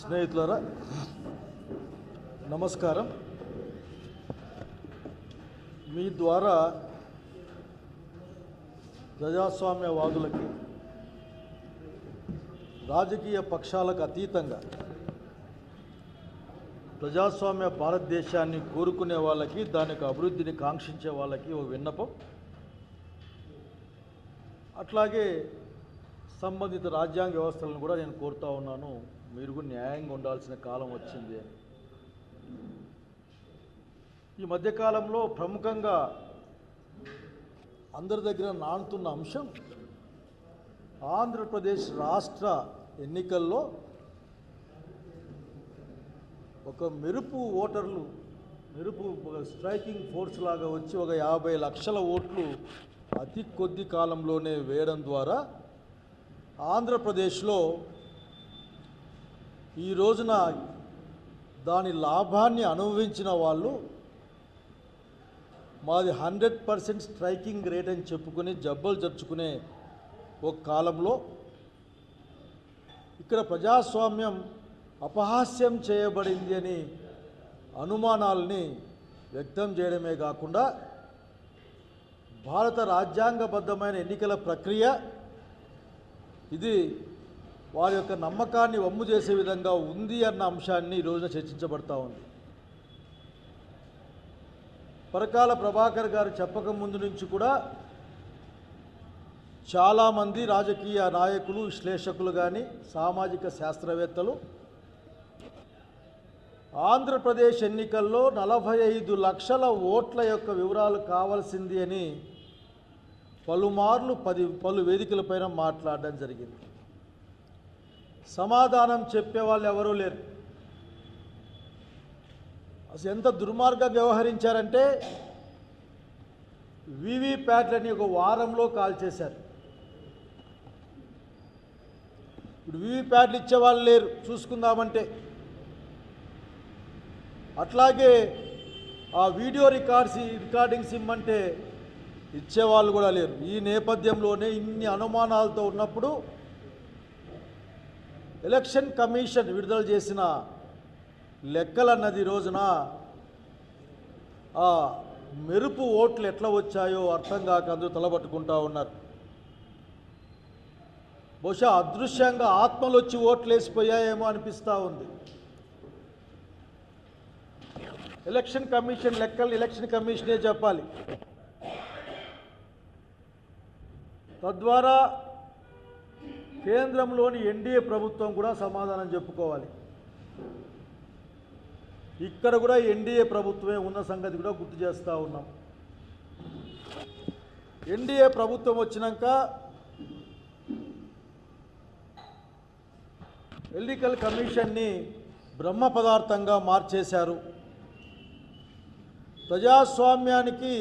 స్నేహితులారా నమస్కారం. మీ ద్వారా ప్రజాస్వామ్యవాదులకి రాజకీయ పక్షాలకు అతీతంగా ప్రజాస్వామ్య భారతదేశాన్ని కోరుకునే వాళ్ళకి దాని అభివృద్ధిని కాంక్షించే వాళ్ళకి ఒక విన్నపం. అట్లాగే సంబంధిత రాజ్యాంగ వ్యవస్థలను కూడా నేను కోరుతా ఉన్నాను. మీరు కూడా న్యాయంగా ఉండాల్సిన కాలం వచ్చింది. అని ఈ మధ్యకాలంలో ప్రముఖంగా అందరి దగ్గర నానుతున్న అంశం ఆంధ్రప్రదేశ్ రాష్ట్ర ఎన్నికల్లో ఒక మెరుపు ఓటర్లు మెరుపు ఒక స్ట్రైకింగ్ ఫోర్స్ లాగా వచ్చి ఒక యాభై లక్షల ఓట్లు అతి కొద్ది కాలంలోనే వేయడం ద్వారా ఆంధ్రప్రదేశ్లో ఈ రోజున దాని లాభాన్ని అనుభవించిన వాళ్ళు మాది హండ్రెడ్ పర్సెంట్ స్ట్రైకింగ్ రేట్ అని చెప్పుకుని జబ్బలు జరుచుకునే ఒక కాలంలో ఇక్కడ ప్రజాస్వామ్యం అపహాస్యం చేయబడింది అని అనుమానాల్ని వ్యక్తం చేయడమే కాకుండా భారత రాజ్యాంగబద్ధమైన ఎన్నికల ప్రక్రియ ఇది వారి యొక్క నమ్మకాన్ని వమ్ము చేసే విధంగా ఉంది అన్న అంశాన్ని ఈ రోజున చర్చించబడతా ఉంది. పరకాల ప్రభాకర్ గారు చెప్పక ముందు నుంచి కూడా చాలామంది రాజకీయ నాయకులు విశ్లేషకులు కానీ సామాజిక శాస్త్రవేత్తలు ఆంధ్రప్రదేశ్ ఎన్నికల్లో నలభై ఐదు లక్షల ఓట్ల యొక్క వివరాలు కావాల్సింది అని పలుమార్లు పది పలు వేదికలపైన మాట్లాడడం జరిగింది. సమాధానం చెప్పే వాళ్ళు ఎవరూ లేరు. అసలు ఎంత దుర్మార్గంగా వ్యవహరించారంటే వీవీప్యాట్లని ఒక వారంలో కాల్ చేశారు. ఇప్పుడు వీవీప్యాట్లు ఇచ్చేవాళ్ళు లేరు చూసుకుందామంటే. అట్లాగే ఆ వీడియో రికార్డ్స్ రికార్డింగ్స్ ఇమ్మంటే ఇచ్చేవాళ్ళు కూడా లేరు. ఈ నేపథ్యంలోనే ఇన్ని అనుమానాలతో ఉన్నప్పుడు ఎలక్షన్ కమిషన్ విడుదల చేసిన లెక్కలన్నది రోజున ఆ మెరుపు ఓట్లు ఎట్లా వచ్చాయో అర్థం కాక అందరూ తలబట్టుకుంటా ఉన్నారు. బహుశా అదృశ్యంగా ఆత్మలు వచ్చి ఓట్లు వేసిపోయాయేమో అనిపిస్తూ ఉంది. ఎలక్షన్ కమిషన్ లెక్కలు ఎలక్షన్ కమిషనే చెప్పాలి. తద్వారా కేంద్రంలోని ఎన్డీఏ ప్రభుత్వం కూడా సమాధానం చెప్పుకోవాలి. ఇక్కడ కూడా ఎన్డీఏ ప్రభుత్వమే ఉన్న సంగతి కూడా గుర్తు చేస్తూ ఉన్నాం. ఎన్డీఏ ప్రభుత్వం వచ్చినాక ఎన్నికల కమిషన్ని బ్రహ్మ పదార్థంగా మార్చేశారు. ప్రజాస్వామ్యానికి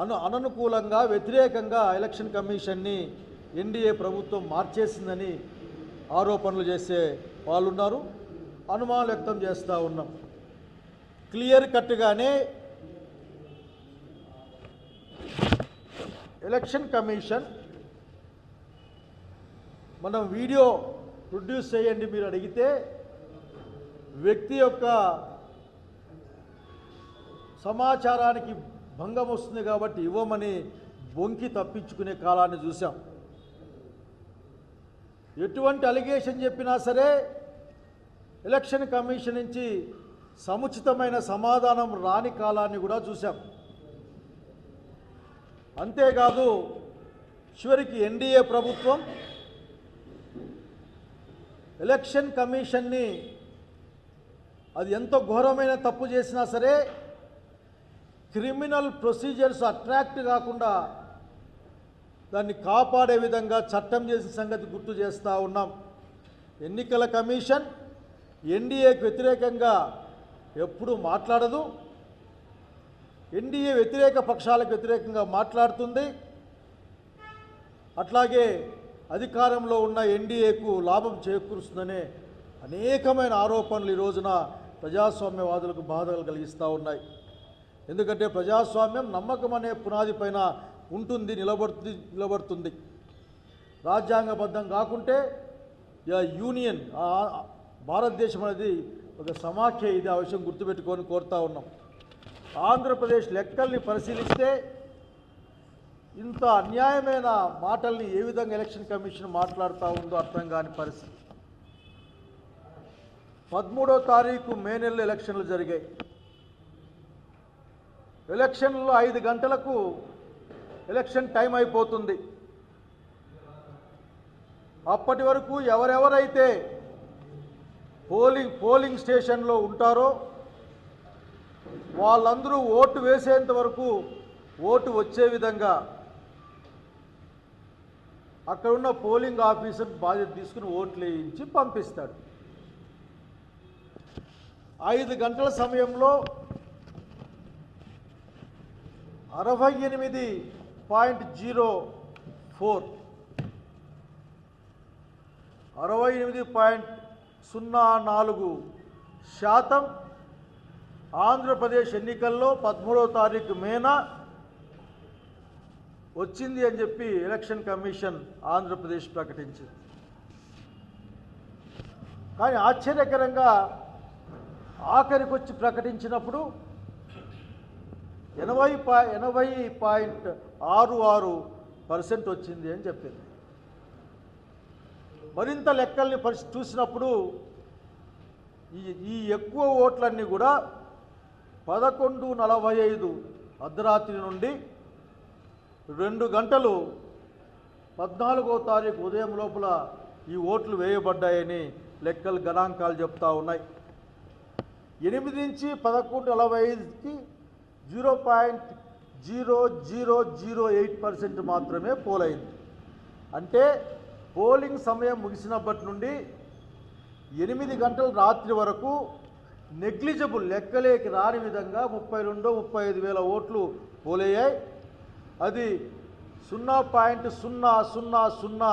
అను అననుకూలంగా వ్యతిరేకంగా ఎలక్షన్ కమిషన్ని ఎన్డీఏ ప్రభుత్వం మార్చేసిందని ఆరోపణలు చేసే వాళ్ళు ఉన్నారు అనుమానం వ్యక్తం చేస్తూ ఉన్నాం. క్లియర్ కట్గానే ఎలక్షన్ కమిషన్ మనం వీడియో ప్రొడ్యూస్ చేయండి మీరు అడిగితే వ్యక్తి యొక్క సమాచారానికి భంగం వస్తుంది కాబట్టి ఇవ్వమని బొంకి తప్పించుకునే కాలాన్ని చూసాం ఎటువంటి అలిగేషన్ చెప్పినా సరే ఎలక్షన్ కమిషన్ నుంచి సముచితమైన సమాధానం రాని కాలాన్ని కూడా చూశాం. అంతేకాదు చివరికి ఎన్డీఏ ప్రభుత్వం ఎలక్షన్ కమిషన్ని అది ఎంత ఘోరమైన తప్పు చేసినా సరే క్రిమినల్ ప్రొసీజర్స్ అట్రాక్ట్ కాకుండా దాన్ని కాపాడే విధంగా చట్టం చేసిన సంగతి గుర్తు చేస్తూ ఉన్నాం. ఎన్నికల కమిషన్ ఎన్డీఏకి వ్యతిరేకంగా ఎప్పుడూ మాట్లాడదు. ఎన్డీఏ వ్యతిరేక పక్షాలకు వ్యతిరేకంగా మాట్లాడుతుంది. అట్లాగే అధికారంలో ఉన్న ఎన్డీఏకు లాభం చేకూరుస్తుందనే అనేకమైన ఆరోపణలు ఈ రోజున ప్రజాస్వామ్యవాదులకు బాధలు కలిగిస్తూ ఉన్నాయి. ఎందుకంటే ప్రజాస్వామ్యం నమ్మకం అనే పునాది పైన ఉంటుంది నిలబడుతుంది నిలబడుతుంది. రాజ్యాంగబద్ధం కాకుంటే యూనియన్ భారతదేశం అనేది ఒక సమాఖ్య ఇది ఆ విషయం గుర్తుపెట్టుకొని కోరుతా ఉన్నాం. ఆంధ్రప్రదేశ్ లెక్కల్ని పరిశీలిస్తే ఇంత అన్యాయమైన మాటల్ని ఏ విధంగా ఎలక్షన్ కమిషన్ మాట్లాడుతూ ఉందో అర్థం కాని పరిస్థితి. పదమూడో తారీఖు మే నెలలో ఎలక్షన్లు జరిగాయి. ఎలక్షన్లో ఐదు గంటలకు ఎలక్షన్ టైం అయిపోతుంది. అప్పటి వరకు ఎవరెవరైతే పోలింగ్ పోలింగ్ స్టేషన్లో ఉంటారో వాళ్ళందరూ ఓటు వేసేంత వరకు ఓటు వచ్చే విధంగా అక్కడ ఉన్న పోలింగ్ ఆఫీసర్ బాధ్యత తీసుకుని ఓట్లు వేయించి పంపిస్తాడు. ఐదు గంటల సమయంలో అరవై ఎనిమిది పాయింట్ జీరో ఫోర్. అరవై ఎనిమిది పాయింట్ సున్నా నాలుగు శాతం ఆంధ్రప్రదేశ్ ఎన్నికల్లో పదమూడవ తారీఖు మేన వచ్చింది అని చెప్పి ఎలక్షన్ కమిషన్ ఆంధ్రప్రదేశ్ ప్రకటించింది. కానీ ఆశ్చర్యకరంగా ఆఖరికొచ్చి ప్రకటించినప్పుడు ఎనభై పా ఎనభై పాయింట్ ఆరు ఆరు పర్సెంట్ వచ్చింది అని చెప్పింది. మరింత లెక్కల్ని పరిస్థితి చూసినప్పుడు ఈ ఈ ఎక్కువ ఓట్లన్నీ కూడా పదకొండు నలభై ఐదు అర్ధరాత్రి నుండి రెండు గంటలు పద్నాలుగో తారీఖు ఉదయం లోపల ఈ ఓట్లు వేయబడ్డాయని లెక్కలు గణాంకాలు చెప్తా ఉన్నాయి. ఎనిమిది నుంచి పదకొండు నలభై ఐదుకి zero point zero zero zero eight percent మాత్రమే పోలైంది అంటే పోలింగ్ సమయం ముగిసినప్పటి నుండి ఎనిమిది గంటల రాత్రి వరకు నెగ్లిజబుల్ లెక్కలేకి రాని విధంగా ముప్పై రెండు ముప్పై ఐదు వేల ఓట్లు పోలయ్యాయి అది సున్నా పాయింట్ సున్నా సున్నా సున్నా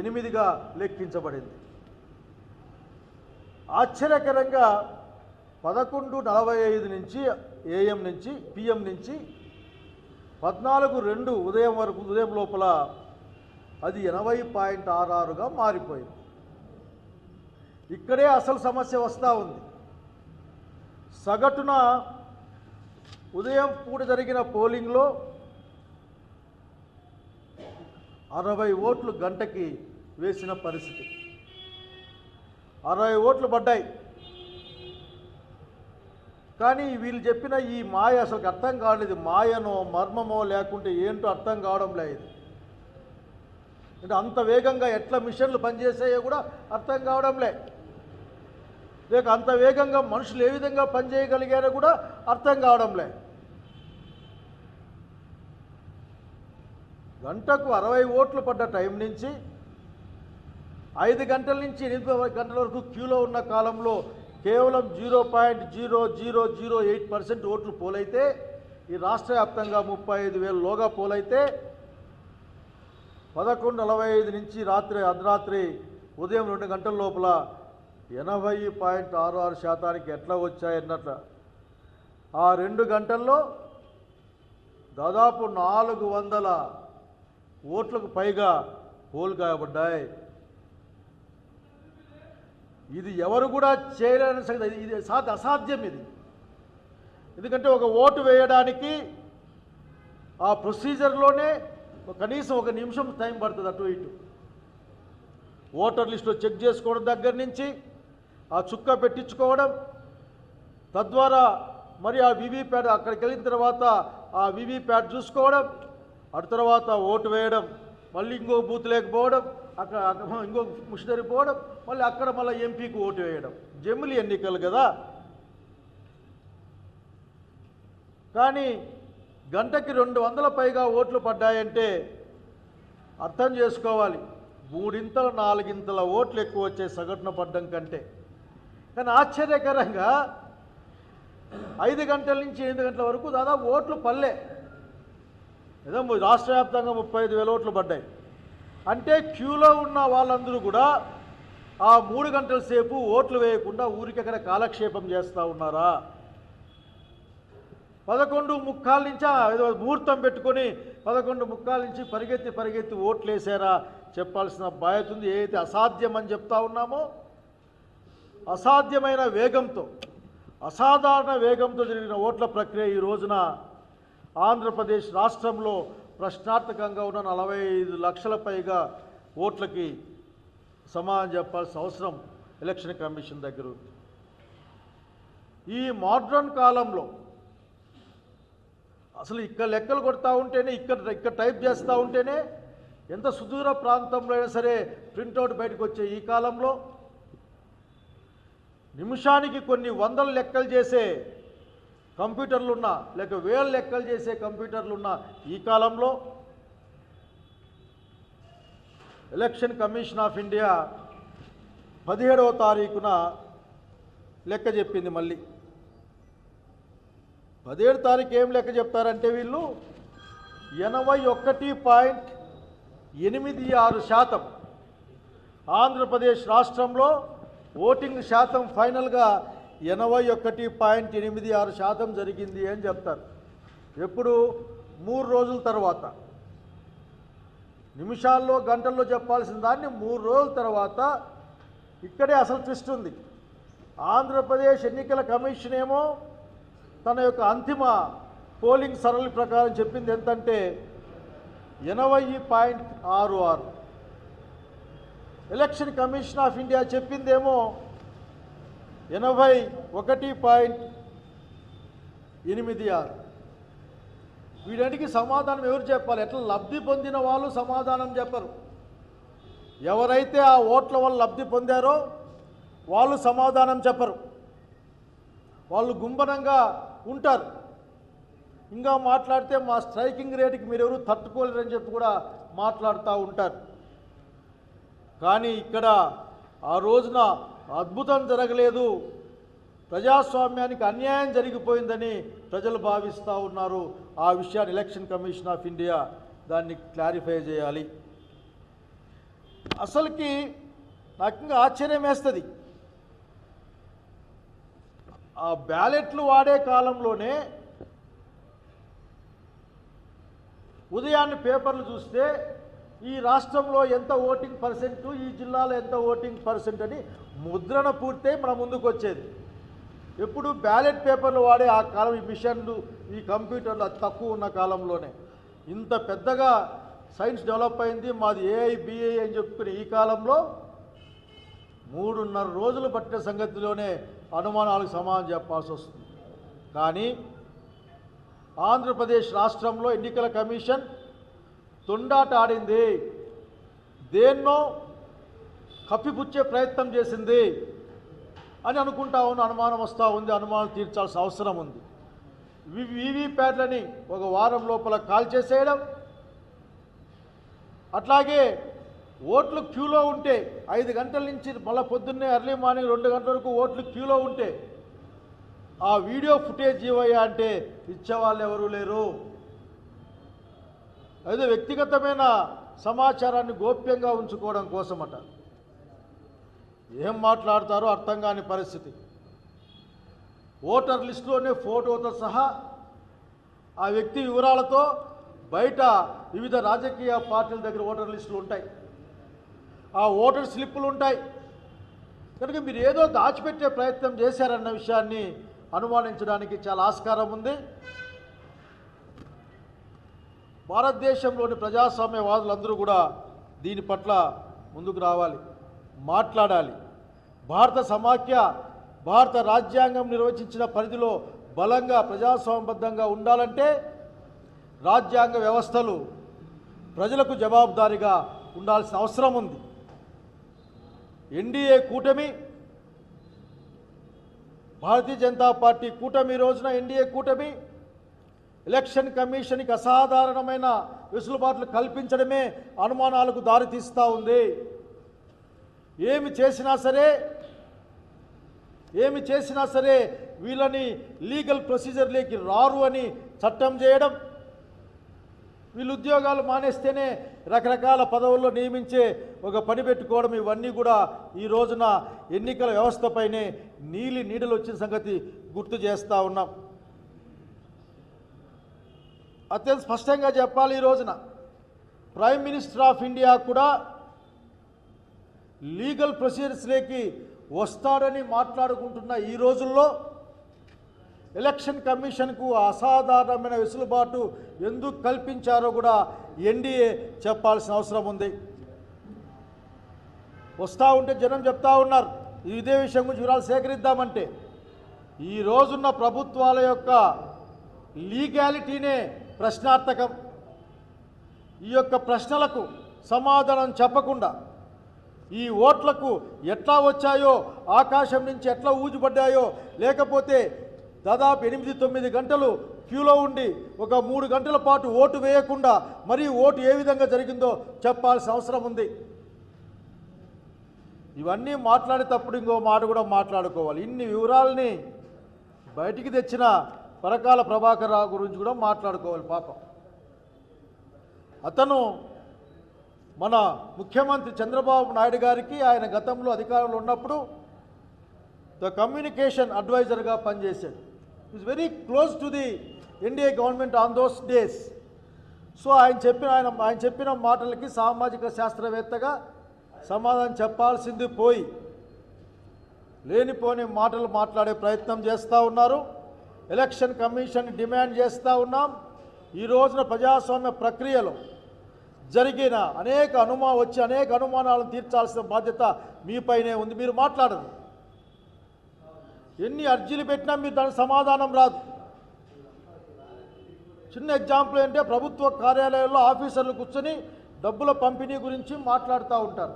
ఎనిమిదిగా లెక్కించబడింది. ఆశ్చర్యకరంగా పదకొండు నలభై ఐదు నుంచి ఏఎం నుంచి పిఎం నుంచి పద్నాలుగు రెండు ఉదయం వరకు ఉదయం లోపల అది ఎనభై పాయింట్ ఆరు ఆరుగా మారిపోయింది. ఇక్కడే అసలు సమస్య వస్తూ ఉంది. సగటున ఉదయం పూట జరిగిన పోలింగ్లో అరవై ఓట్లు గంటకి వేసిన పరిస్థితి. అరవై ఓట్లు పడ్డాయి. కానీ వీళ్ళు చెప్పిన ఈ మాయ అసలు అర్థం కాలేదు మాయనో మర్మమో లేకుంటే ఏంటో అర్థం కావడం లేదు. అంటే అంత వేగంగా ఎట్లా మిషన్లు పనిచేసాయో కూడా అర్థం కావడం లే. లేక అంత వేగంగా మనుషులు ఏ విధంగా పనిచేయగలిగారో కూడా అర్థం కావడం లే. గంటకు అరవై ఓట్లు పడ్డ టైం నుంచి ఐదు గంటల నుంచి ఎనిమిది గంటల వరకు క్యూలో ఉన్న కాలంలో కేవలం zero point zero zero zero eight percent ఓట్లు పోలైతే ఈ రాష్ట్ర వ్యాప్తంగా ముప్పై ఐదు వేలు లోగా పోలైతే పదకొండు నలభై ఐదు నుంచి రాత్రి అర్ధరాత్రి ఉదయం రెండు గంటల లోపల ఎనభై పాయింట్ ఆరు ఆరు శాతానికి ఎట్లా వచ్చాయన్నట్ల. ఆ రెండు గంటల్లో దాదాపు నాలుగు వందల ఓట్లకు పైగా పోలు కాయబడ్డాయి. ఇది ఎవరు కూడా చేయలేని సంగతి. ఇది- సాధ్య అసాధ్యం ఇది. ఎందుకంటే ఒక ఓటు వేయడానికి ఆ ప్రొసీజర్లోనే కనీసం ఒక నిమిషం టైం పడుతుంది అటు ఇటు. ఓటర్ లిస్టులో చెక్ చేసుకోవడం దగ్గర నుంచి ఆ చుక్క పెట్టించుకోవడం తద్వారా మరి ఆ వీవీప్యాట్ అక్కడికి వెళ్ళిన తర్వాత ఆ వీవీప్యాట్ చూసుకోవడం అటు తర్వాత ఓటు వేయడం. మళ్ళీ ఇంకో బూత్ లేకపోవడం అక్కడ ఇంకో ముషిదరి పోవడం మళ్ళీ అక్కడ మళ్ళీ ఎంపీకి ఓటు వేయడం. జమిలి ఎన్నికలు కదా. కానీ గంటకి రెండు వందల పైగా ఓట్లు పడ్డాయంటే అర్థం చేసుకోవాలి. మూడింతల నాలుగింతల ఓట్లు ఎక్కువ వచ్చే సగటున పడ్డం కంటే. కానీ ఆశ్చర్యకరంగా ఐదు గంటల నుంచి ఎనిమిది గంటల వరకు దాదాపు ఓట్లు పల్లె. ఏదో రాష్ట్ర వ్యాప్తంగా ముప్పై ఐదు వేల ఓట్లు పడ్డాయి. అంటే క్యూలో ఉన్న వాళ్ళందరూ కూడా ఆ మూడు గంటల సేపు ఓట్లు వేయకుండా ఊరికెక్కడ కాలక్షేపం చేస్తూ ఉన్నారా? పదకొండు ముక్కాల నుంచి ఏదో ముహూర్తం పెట్టుకొని పదకొండు ముక్కాల నుంచి పరిగెత్తి పరిగెత్తి ఓట్లు వేసారా చెప్పాల్సిన బాధ్యత ఉంది. ఏదైతే అసాధ్యం అని చెప్తా ఉన్నామో అసాధ్యమైన వేగంతో అసాధారణ వేగంతో జరిగిన ఓట్ల ప్రక్రియ ఈ రోజున ఆంధ్రప్రదేశ్ రాష్ట్రంలో ప్రశ్నార్థకంగా ఉన్న నలభై ఐదు లక్షల పైగా ఓట్లకి సమాధానం చెప్పాల్సిన అవసరం ఎలక్షన్ కమిషన్ దగ్గర ఉంది. ఈ మోడ్రన్ కాలంలో అసలు ఇక్కడ లెక్కలు కొడతా ఉంటేనే ఇక్కడ ఇక్కడ టైప్ చేస్తూ ఉంటేనే ఎంత సుదూర ప్రాంతంలో అయినా సరే ప్రింటౌట్ బయటకు వచ్చే ఈ కాలంలో నిమిషానికి కొన్ని వందల లెక్కలు చేసే కంప్యూటర్లున్న లేక వేల లెక్కలు చేసే కంప్యూటర్లు ఉన్న ఈ కాలంలో ఎలక్షన్ కమిషన్ ఆఫ్ ఇండియా పదిహేడవ తారీఖున లెక్క చెప్పింది మళ్ళీ. పదిహేడు తారీఖు ఏం లెక్క చెప్తారంటే వీళ్ళు ఎనభై ఒకటి పాయింట్ ఎనిమిది ఆరు శాతం ఆంధ్రప్రదేశ్ రాష్ట్రంలో ఓటింగ్ శాతం ఫైనల్గా ఎనభై ఒకటి పాయింట్ ఎనిమిది ఆరు శాతం జరిగింది అని చెప్తారు. ఎప్పుడు? మూడు రోజుల తర్వాత. నిమిషాల్లో గంటల్లో చెప్పాల్సిన దాన్ని మూడు రోజుల తర్వాత ఇక్కడే అసలు ట్విస్ట్ ఉంది. ఆంధ్రప్రదేశ్ ఎన్నికల కమిషన్ ఏమో తన యొక్క అంతిమ పోలింగ్ సరళి ప్రకారం చెప్పింది ఎంతంటే ఎనభై పాయింట్ ఆరు ఆరు. ఎలక్షన్ కమిషన్ ఆఫ్ ఇండియా చెప్పిందేమో ఎనభై ఒకటి పాయింట్ ఎనిమిది ఆరు. వీటన్నిటికీ సమాధానం ఎవరు చెప్పాలి? ఎట్లా లబ్ధి పొందిన వాళ్ళు సమాధానం చెప్పరు. ఎవరైతే ఆ ఓట్ల వల్ల లబ్ధి పొందారో వాళ్ళు సమాధానం చెప్పరు. వాళ్ళు గుంబనంగా ఉంటారు. ఇంకా మాట్లాడితే మా స్ట్రైకింగ్ రేటుకి మీరెవరు తట్టుకోలేరని చెప్పి కూడా మాట్లాడుతూ ఉంటారు. కానీ ఇక్కడ ఆ రోజున అద్భుతం జరగలేదు. ప్రజాస్వామ్యానికి అన్యాయం జరిగిపోయిందని ప్రజలు భావిస్తూ ఉన్నారు. ఆ విషయాన్ని ఎలక్షన్ కమిషన్ ఆఫ్ ఇండియా దాన్ని క్లారిఫై చేయాలి. అసలుకి నాకు ఇంకా ఆశ్చర్యం వేస్తుంది. ఆ బ్యాలెట్లు వాడే కాలంలోనే ఉదయాన్నే పేపర్లు చూస్తే ఈ రాష్ట్రంలో ఎంత ఓటింగ్ పర్సెంట్ ఈ జిల్లాలో ఎంత ఓటింగ్ పర్సెంట్ అని ముద్రణ పూర్తయి మన ముందుకు వచ్చేది. ఎప్పుడు బ్యాలెట్ పేపర్లు వాడే ఆ కాలం ఈ మిషన్లు ఈ కంప్యూటర్లు అతి తక్కువ ఉన్న కాలంలోనే. ఇంత పెద్దగా సైన్స్ డెవలప్ అయింది మాది ఏఐ బిఏ అని చెప్పుకునే ఈ కాలంలో మూడున్నర రోజులు పట్టిన సంగతిలోనే అనుమానాలకు సమాధానం చెప్పాల్సి వస్తుంది. కానీ ఆంధ్రప్రదేశ్ రాష్ట్రంలో ఎన్నికల కమిషన్ తొండాట ఆడింది దేన్నో కప్పిపుచ్చే ప్రయత్నం చేసింది అని అనుకుంటా ఉన్న అనుమానం వస్తూ ఉంది అనుమానం తీర్చాల్సిన అవసరం ఉంది. వి- వీవీప్యాట్లని ఒక వారం లోపల కాల్ చేసేయడం అట్లాగే ఓట్లు క్యూలో ఉంటే ఐదు గంటల నుంచి మళ్ళీ పొద్దున్నే ఎర్లీ మార్నింగ్ రెండు గంటల వరకు ఓట్లు క్యూలో ఉంటే ఆ వీడియో ఫుటేజ్ ఇవ్వయ్యా అంటే ఇచ్చేవాళ్ళు ఎవరూ లేరు. అదే వ్యక్తిగతమైన సమాచారాన్ని గోప్యంగా ఉంచుకోవడం కోసమట. ఏం మాట్లాడతారో అర్థం కాని పరిస్థితి. ఓటర్ లిస్టులోనే ఫోటోతో సహా ఆ వ్యక్తి వివరాలతో బయట వివిధ రాజకీయ పార్టీల దగ్గర ఓటర్ లిస్టులు ఉంటాయి. ఆ ఓటర్ స్లిప్పులు ఉంటాయి. కనుక మీరు ఏదో దాచిపెట్టే ప్రయత్నం చేశారన్న విషయాన్ని అనుమానించడానికి చాలా ఆస్కారం ఉంది. భారతదేశంలోని ప్రజాస్వామ్యవాదులందరూ కూడా దీని పట్ల ముందుకు రావాలి మాట్లాడాలి. భారత సమాఖ్య భారత రాజ్యాంగం నిర్వచించిన పరిధిలో బలంగా ప్రజాస్వామ్యబద్ధంగా ఉండాలంటే రాజ్యాంగ వ్యవస్థలు ప్రజలకు జవాబుదారీగా ఉండాల్సిన అవసరం ఉంది. ఎన్డీఏ కూటమి భారతీయ జనతా పార్టీ కూటమి రోజున ఎన్డీఏ కూటమి ఎలక్షన్ కమిషన్కి అసాధారణమైన వెసులుబాట్లు కల్పించడమే అనుమానాలకు దారితీస్తూ ఉంది. ఏమి చేసినా సరే ఏమి చేసినా సరే వీళ్ళని లీగల్ ప్రొసీజర్లోకి రారు అని చట్టం చేయడం వీళ్ళు ఉద్యోగాలు మానేస్తేనే రకరకాల పదవుల్లో నియమించే ఒక పని పెట్టుకోవడం ఇవన్నీ కూడా ఈ రోజున ఎన్నికల వ్యవస్థపైనే నీలి నీడలు వచ్చిన సంగతి గుర్తు చేస్తూ ఉన్నాం. అత్యంత స్పష్టంగా చెప్పాలి ఈ రోజున. ప్రైమ్ మినిస్టర్ ఆఫ్ ఇండియా కూడా లీగల్ ప్రొసీజర్స్లోకి వస్తాడని మాట్లాడుకుంటున్న ఈ రోజుల్లో ఎలక్షన్ కమిషన్కు అసాధారణమైన వెసులుబాటు ఎందుకు కల్పించారో కూడా ఎన్డీఏ చెప్పాల్సిన అవసరం ఉంది. వస్తూ ఉంటే జనం చెప్తా ఉన్నారు. ఇదే విషయం గురించి వివరాలు సేకరిద్దామంటే ఈ రోజున్న ప్రభుత్వాల యొక్క లీగాలిటీనే ప్రశ్నార్థకం. ఈ యొక్క ప్రశ్నలకు సమాధానం చెప్పకుండా ఈ ఓట్లకు ఎట్లా వచ్చాయో ఆకాశం నుంచి ఎట్లా ఊజిపడ్డాయో లేకపోతే దాదాపు ఎనిమిది తొమ్మిది గంటలు క్యూలో ఉండి ఒక మూడు గంటల పాటు ఓటు వేయకుండా మరి ఓటు ఏ విధంగా జరిగిందో చెప్పాల్సిన అవసరం ఉంది. ఇవన్నీ మాట్లాడేటప్పుడు ఇంకో మాట కూడా మాట్లాడుకోవాలి. ఇన్ని వివరాలని బయటికి తెచ్చిన పరకాల ప్రభాకర్ రావు గురించి కూడా మాట్లాడుకోవాలి పాపం. అతను మన ముఖ్యమంత్రి చంద్రబాబు నాయుడు గారికి ఆయన గతంలో అధికారంలో ఉన్నప్పుడు ద కమ్యూనికేషన్ అడ్వైజర్గా పనిచేశాడు. Is very close to the NDA government on those days so ఆయన చెప్పిన ఆయన ఆయన చెప్పిన మాటలకి సామాజిక శాస్త్రవేత్తగా సమాధానం చెప్పాల్సింది పోయి లేనిపోని మాటలు మాట్లాడే ప్రయత్నం చేస్తూ ఉన్నారు. ఎలక్షన్ కమిషన్ డిమాండ్ చేస్తూ ఉన్నాం. ఈ రోజున ప్రజాస్వామ్య ప్రక్రియలో జరిగిన అనేక అనుమా వచ్చి అనేక అనుమానాలను తీర్చాల్సిన బాధ్యత మీపైనే ఉంది. మీరు మాట్లాడరు. ఎన్ని అర్జీలు పెట్టినా మీరు దానికి సమాధానం రాదు. చిన్న ఎగ్జాంపుల్ ఏంటంటే ప్రభుత్వ కార్యాలయాల్లో ఆఫీసర్లు కూర్చొని డబ్బుల పంపిణీ గురించి మాట్లాడుతూ ఉంటారు.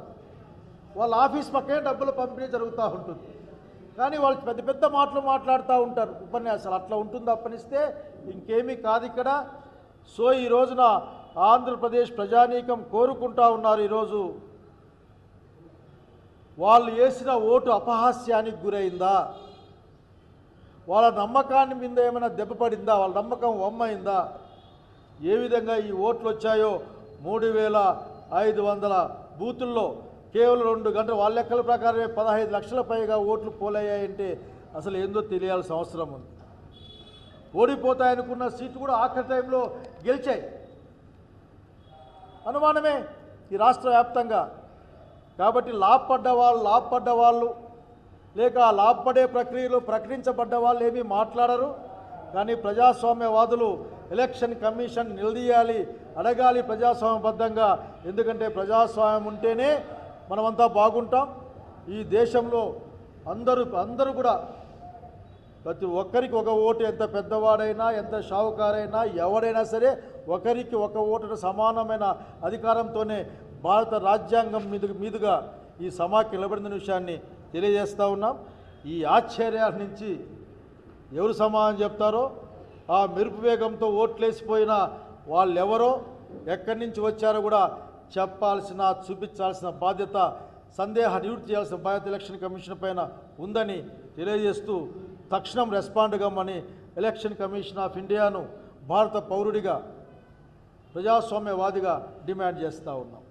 వాళ్ళ ఆఫీస్ పక్కనే డబ్బుల పంపిణీ జరుగుతూ ఉంటుంది. కానీ వాళ్ళు పెద్ద పెద్ద మాటలు మాట్లాడుతూ ఉంటారు. ఉపన్యాసాలు అట్లా ఉంటుంది అప్పనిస్తే ఇంకేమీ కాదు ఇక్కడ. సో ఈ రోజున ఆంధ్రప్రదేశ్ ప్రజానీకం కోరుకుంటా ఉన్నారు ఈరోజు. వాళ్ళు వేసిన ఓటు అపహాస్యానికి గురైందా? వాళ్ళ నమ్మకాన్ని మీద ఏమైనా దెబ్బపడిందా వాళ్ళ నమ్మకం వమ్మైందా? ఏ విధంగా ఈ ఓట్లు వచ్చాయో మూడు వేల ఐదు వందల బూతుల్లో కేవలం రెండు గంటలు వాళ్ళ లెక్కల ప్రకారమే పదహైదు లక్షల పైగా ఓట్లు పోలయ్యాయంటే అసలు ఏందో తెలియాల్సిన అవసరం ఉంది. ఓడిపోతాయనుకున్న సీట్లు కూడా ఆఖరి టైంలో గెలిచాయి. అనుమానమే ఈ రాష్ట్ర వ్యాప్తంగా. కాబట్టి లాభపడ్డ వాళ్ళు లాభపడ్డ వాళ్ళు లేక లాభపడే ప్రక్రియలో ప్రకటించబడ్డ వాళ్ళు ఏమీ మాట్లాడరు. కానీ ప్రజాస్వామ్యవాదులు ఎలక్షన్ కమిషన్ నిలదీయాలి అడగాలి ప్రజాస్వామ్యబద్ధంగా. ఎందుకంటే ప్రజాస్వామ్యం ఉంటేనే మనమంతా బాగుంటాం. ఈ దేశంలో అందరూ అందరూ కూడా ప్రతి ఒక్కరికి ఒక ఓటు ఎంత పెద్దవాడైనా ఎంత షావుకారైనా ఎవడైనా సరే ఒకరికి ఒక ఓటును సమానమైన అధికారంతోనే భారత రాజ్యాంగం మీద మీదుగా ఈ సమాఖ్య నిలబడిన విషయాన్ని తెలియజేస్తూ ఉన్నాం. ఈ ఆశ్చర్యాల నుంచి ఎవరు సమానం చెప్తారో ఆ మెరుపు వేగంతో ఓట్లేసిపోయిన వాళ్ళెవరో ఎక్కడి నుంచి వచ్చారో కూడా చెప్పాల్సిన చూపించాల్సిన బాధ్యత సందేహ నివృత్తి చేయాల్సిన బాధ్యత ఎలక్షన్ కమిషన్ పైన ఉందని తెలియజేస్తూ తక్షణం రెస్పాండ్ కమ్మని ఎలక్షన్ కమిషన్ ఆఫ్ ఇండియాను భారత పౌరుడిగా ప్రజాస్వామ్యవాదిగా డిమాండ్ చేస్తూ ఉన్నాం.